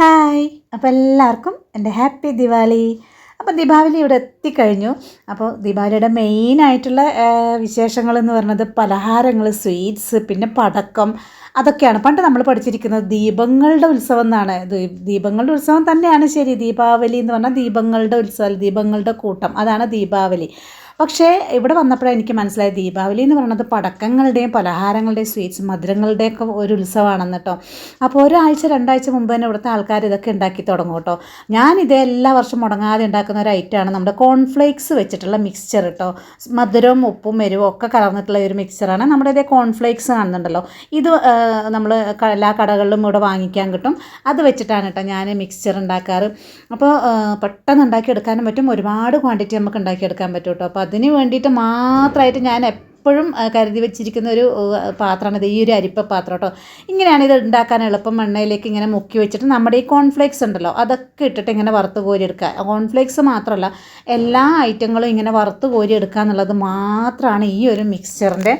Hi. അപ്പോൾ എല്ലാവർക്കും എന്റെ ഹാപ്പി ദിവാലി അപ്പോൾ ദീപാവലി ഇവിടെ എത്തിക്കഴിഞ്ഞു. അപ്പോൾ ദീപാവലിയുടെ മെയിനായിട്ടുള്ള വിശേഷങ്ങൾ എന്ന് പറയുന്നത് പലഹാരങ്ങൾ സ്വീറ്റ്സ് പിന്നെ പടക്കം അതൊക്കെയാണ്. പണ്ട് നമ്മൾ പഠിച്ചിരിക്കുന്നത് ദീപങ്ങളുടെ ഉത്സവം എന്നാണ്. ദീപങ്ങളുടെ ഉത്സവം തന്നെയാണ് ശരി. ദീപാവലി എന്ന് പറഞ്ഞാൽ ദീപങ്ങളുടെ ഉത്സവം ദീപങ്ങളുടെ കൂട്ടം. അതാണ് ദീപാവലി. പക്ഷേ ഇവിടെ വന്നപ്പോഴാണ് എനിക്ക് മനസ്സിലായത് ദീപാവലി എന്ന് പറയുന്നത് പടക്കങ്ങളുടെയും പലഹാരങ്ങളുടെയും സ്വീറ്റ്സ് മധുരങ്ങളുടെയൊക്കെ ഒരു ഉത്സവമാണെന്ന് കേട്ടോ. അപ്പോൾ ഒരാഴ്ച രണ്ടാഴ്ച മുമ്പ് തന്നെ ഇവിടുത്തെ ആൾക്കാർ ഇതൊക്കെ ഉണ്ടാക്കി തുടങ്ങും കേട്ടോ. ഞാൻ ഇത് എല്ലാ വർഷം മുടങ്ങാതെ ഉണ്ടാക്കുന്ന ഒരു ഐറ്റമാണ് നമ്മുടെ കോൺഫ്ലേക്സ് വെച്ചിട്ടുള്ള മിക്സ്ചർ കേട്ടോ. മധുരവും ഉപ്പും എരിവും ഒക്കെ കലർന്നിട്ടുള്ള ഒരു മിക്സ്ചറാണ് നമ്മുടെ ഇതേ കോൺഫ്ലേക്സ് കാണുന്നുണ്ടല്ലോ. ഇത് നമ്മൾ എല്ലാ കടകളിലും ഇവിടെ വാങ്ങിക്കാൻ കിട്ടും. അത് വെച്ചിട്ടാണ് കേട്ടോ ഞാൻ മിക്സ്ചർ ഉണ്ടാക്കാറ്. അപ്പോൾ പെട്ടെന്ന് ഉണ്ടാക്കിയെടുക്കാനും പറ്റും. ഒരുപാട് ക്വാണ്ടിറ്റി നമുക്ക് ഉണ്ടാക്കിയെടുക്കാൻ പറ്റും കേട്ടോ. അപ്പോൾ അതിന് വേണ്ടിയിട്ട് മാത്രമായിട്ട് ഞാൻ എപ്പോഴും കരുതി വെച്ചിരിക്കുന്ന ഒരു പാത്രമാണ് ഈ ഒരു അരിപ്പ പാത്രം കേട്ടോ. ഇങ്ങനെയാണ് ഇത് ഉണ്ടാക്കാൻ എളുപ്പം. എണ്ണയിലേക്ക് ഇങ്ങനെ മുക്കി വെച്ചിട്ട് നമ്മുടെ ഈ കോൺഫ്ലേക്സ് ഉണ്ടല്ലോ അതൊക്കെ ഇട്ടിട്ട് ഇങ്ങനെ വറുത്ത് കോരി എടുക്കുക കോൺഫ്ലേക്സ് മാത്രമല്ല എല്ലാ ഐറ്റങ്ങളും ഇങ്ങനെ വറുത്ത് കോരി എടുക്കുക എന്നുള്ളത് മാത്രമാണ് ഈ ഒരു മിക്സ്ചറിന്റെ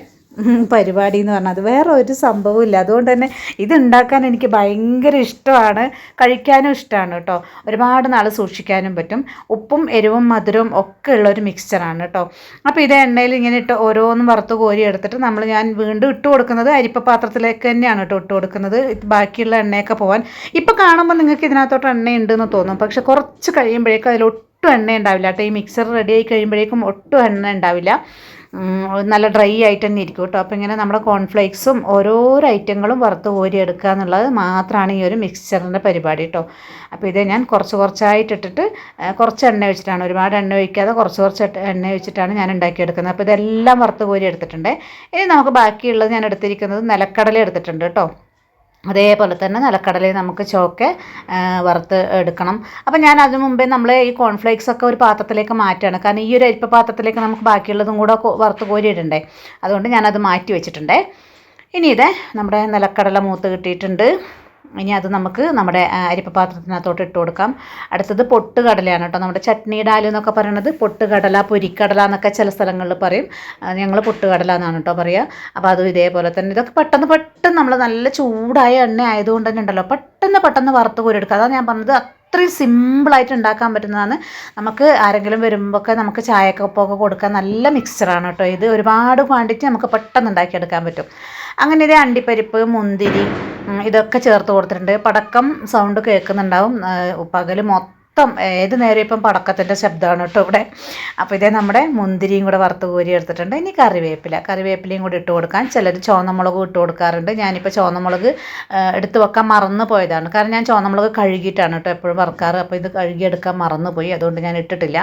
പരിപാടി എന്ന് പറഞ്ഞാൽ അത് വേറെ ഒരു സംഭവവും ഇല്ല അതുകൊണ്ട് തന്നെ ഇത് ഉണ്ടാക്കാൻ എനിക്ക് ഭയങ്കര ഇഷ്ടമാണ്. കഴിക്കാനും ഇഷ്ടമാണ് കേട്ടോ. ഒരുപാട് നാൾ സൂക്ഷിക്കാനും പറ്റും. ഉപ്പും എരിവും മധുരവും ഒക്കെ ഉള്ള ഒരു മിക്സ്ചറാണ് കേട്ടോ. അപ്പോൾ ഇത് എണ്ണയിൽ ഇങ്ങനെ ഇട്ട് ഓരോന്നും വറുത്ത് കോരി എടുത്തിട്ട് നമ്മൾ ഞാൻ വീണ്ടും ഇട്ട് കൊടുക്കുന്നത് അരിപ്പ പാത്രത്തിലേക്ക് തന്നെയാണ് കേട്ടോ ഇട്ട് കൊടുക്കുന്നത്. ബാക്കിയുള്ള എണ്ണയൊക്കെ പോകാൻ ഇപ്പോൾ കാണുമ്പോൾ നിങ്ങൾക്ക് ഇതിനകത്തോട്ട് എണ്ണ ഉണ്ടെന്ന് തോന്നും. പക്ഷെ കുറച്ച് കഴിയുമ്പോഴേക്കും അതിൽ ഒട്ടും എണ്ണ ഉണ്ടാവില്ല. കേട്ടോ ഈ മിക്സർ റെഡി ആയി കഴിയുമ്പോഴേക്കും ഒട്ടും എണ്ണ ഉണ്ടാവില്ല. നല്ല ഡ്രൈ ആയിട്ട് തന്നെ ഇരിക്കും കേട്ടോ. അപ്പോൾ ഇങ്ങനെ നമ്മുടെ കോൺഫ്ലേക്സും ഓരോരോ ഐറ്റങ്ങളും വറുത്ത് കോരി എടുക്കുക എന്നുള്ളത് മാത്രമാണ് ഈ ഒരു മിക്സ്ചറിന്റെ പരിപാടി കേട്ടോ. അപ്പോൾ ഇത് ഞാൻ കുറച്ച് കുറച്ചായിട്ട് ഇട്ടിട്ട് കുറച്ച് എണ്ണ വെച്ചിട്ടാണ്. ഒരുപാട് എണ്ണ ഒഴിക്കാതെ കുറച്ച് കുറച്ച് എണ്ണ വെച്ചിട്ടാണ് ഞാൻ ഉണ്ടാക്കിയെടുക്കുന്നത് അപ്പോൾ ഇതെല്ലാം വറുത്ത് കോരി എടുത്തിട്ടുണ്ട്. ഇനി നമുക്ക് ബാക്കിയുള്ളത് ഞാൻ എടുത്തിരിക്കുന്നത് നിലക്കടല എടുത്തിട്ടുണ്ട് കേട്ടോ. അതേപോലെ തന്നെ നിലക്കടലയിൽ നമുക്ക് ചോക്കെ വറുത്ത് എടുക്കണം. അപ്പോൾ ഞാൻ അതിനു മുമ്പേ നമ്മൾ ഈ കോൺഫ്ലേക്സ് ഒക്കെ ഒരു പാത്രത്തിലേക്ക് മാറ്റുകയാണ്. കാരണം ഈ ഒരു അരിപ്പ പാത്രത്തിലേക്ക് നമുക്ക് ബാക്കിയുള്ളതും കൂടെ വറുത്ത് കോരിയിടണ്ടേ. അതുകൊണ്ട് ഞാനത് മാറ്റി വെച്ചിട്ടുണ്ടേ. ഇനി ഇത് നമ്മുടെ നിലക്കടല മൂത്ത് കിട്ടിയിട്ടുണ്ട്. ഇനി അത് നമുക്ക് നമ്മുടെ അരിപ്പ പാത്രത്തിനകത്തോട്ട് ഇട്ട് കൊടുക്കാം. അടുത്തത് പൊട്ടുകടലയാണ് കേട്ടോ. നമ്മുടെ ചട്നി ഡാൽ എന്നൊക്കെ പറയണത് പൊട്ടുകടല പൊരിക്കടല എന്നൊക്കെ ചില സ്ഥലങ്ങളിൽ പറയും. ഞങ്ങൾ പൊട്ടുകടല എന്നാണ് കേട്ടോ പറയുക അപ്പോൾ അതും ഇതേപോലെ തന്നെ. ഇതൊക്കെ പെട്ടെന്ന് പെട്ടെന്ന് നമ്മൾ നല്ല ചൂടായ എണ്ണ ആയതുകൊണ്ട് തന്നെ ഉണ്ടല്ലോ. പെട്ടെന്ന് പെട്ടെന്ന് വറുത്ത് കോരെടുക്കുക അതാണ് ഞാൻ പറഞ്ഞത് അത്രയും സിമ്പിളായിട്ട് ഉണ്ടാക്കാൻ പറ്റുന്നതാണ്. നമുക്ക് ആരെങ്കിലും വരുമ്പോഴൊക്കെ നമുക്ക് ചായക്കൊപ്പമൊക്കെ കൊടുക്കാൻ നല്ല മിക്സ്ചറാണ് കേട്ടോ ഇത്. ഒരുപാട് ക്വാണ്ടിറ്റി നമുക്ക് പെട്ടെന്ന് ഉണ്ടാക്കിയെടുക്കാൻ പറ്റും. അങ്ങനെ ഇത് അണ്ടിപ്പരിപ്പ് മുന്തിരി ഇതൊക്കെ ചേർത്ത് കൊടുത്തിട്ടുണ്ട്. പടക്കം സൗണ്ട് കേൾക്കുന്നുണ്ടാവും. പകൽ മൊത്തം ഏത് നേരം ഇപ്പം പടക്കത്തിന്റെ ശബ്ദമാണ് കേട്ടോ ഇവിടെ. അപ്പോൾ ഇതേ നമ്മുടെ മുന്തിരിയും കൂടെ വറുത്ത് കോരി എടുത്തിട്ടുണ്ട്. ഇനി കറിവേപ്പില. കറിവേപ്പിലയും കൂടി ഇട്ട് കൊടുക്കാൻ ചിലർ ചോന്നമുളക് ഇട്ട് കൊടുക്കാറുണ്ട്. ഞാനിപ്പോൾ ചോന്നമുളക് എടുത്ത് വെക്കാൻ മറന്നു പോയതാണ്. കാരണം ഞാൻ ചോന്നമുളക് കഴുകിയിട്ടാണ് കേട്ടോ എപ്പോഴും വറുക്കാറ്. അപ്പോൾ ഇത് കഴുകിയെടുക്കാൻ മറന്നു പോയി അതുകൊണ്ട് ഞാൻ ഇട്ടിട്ടില്ല.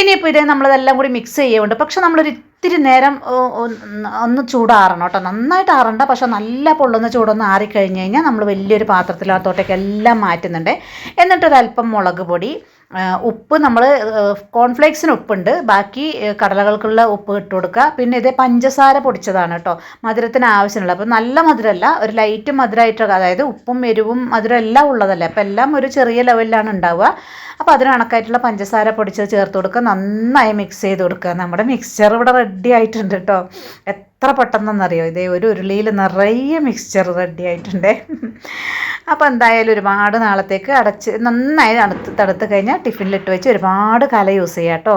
ഇനിയിപ്പോൾ ഇത് നമ്മളിതെല്ലാം കൂടി മിക്സ് ചെയ്യുന്നുണ്ട്. പക്ഷെ നമ്മളൊരു ഇത്തിരി നേരം ഒന്ന് ചൂടാറണം കേട്ടോ. നന്നായിട്ട് ആറണ്ട. പക്ഷെ നല്ല പൊള്ളുന്ന ചൂടൊന്ന് ആറിക്കഴിഞ്ഞ് കഴിഞ്ഞാൽ നമ്മൾ വലിയൊരു പാത്രത്തിനകത്തോട്ടേക്ക് എല്ലാം മാറ്റുന്നുണ്ട്. എന്നിട്ടൊരല്പം മുളക് പൊടി ഉപ്പ് നമ്മൾ കോൺഫ്ലേക്സിന് ഉപ്പുണ്ട്. ബാക്കി കടലകൾക്കുള്ള ഉപ്പ് ഇട്ട് കൊടുക്കുക. പിന്നെ ഇത് പഞ്ചസാര പൊടിച്ചതാണ് കേട്ടോ. മധുരത്തിന് ആവശ്യമുള്ളത്. അപ്പോൾ നല്ല മധുരമല്ല ഒരു ലൈറ്റ് മധുരമായിട്ട് അതായത് ഉപ്പും എരിവും മധുരം എല്ലാം ഉള്ളതല്ലേ. അപ്പോൾ എല്ലാം ഒരു ചെറിയ ലെവലിലാണ് ഉണ്ടാവുക. അപ്പോൾ അതിന് കണക്കായിട്ടുള്ള പഞ്ചസാര പൊടിച്ചത് ചേർത്ത് കൊടുക്കുക. നന്നായി മിക്സ് ചെയ്ത് കൊടുക്കുക. നമ്മുടെ മിക്സ്ചർ ഇവിടെ റെഡി ആയിട്ടുണ്ട് കേട്ടോ. എത്ര പെട്ടെന്നെന്നറിയോ? ഇതേ ഒരു ഉരുളിയിൽ നിറയെ മിക്സ്ചർ റെഡി ആയിട്ടുണ്ട്. അപ്പോൾ എന്തായാലും ഒരുപാട് നാളത്തേക്ക് അടച്ച് നന്നായി തണുത്ത് തണുത്ത് കഴിഞ്ഞാൽ ടിഫിനിലിട്ട് വെച്ച് ഒരുപാട് കാലം യൂസ് ചെയ്യാം കേട്ടോ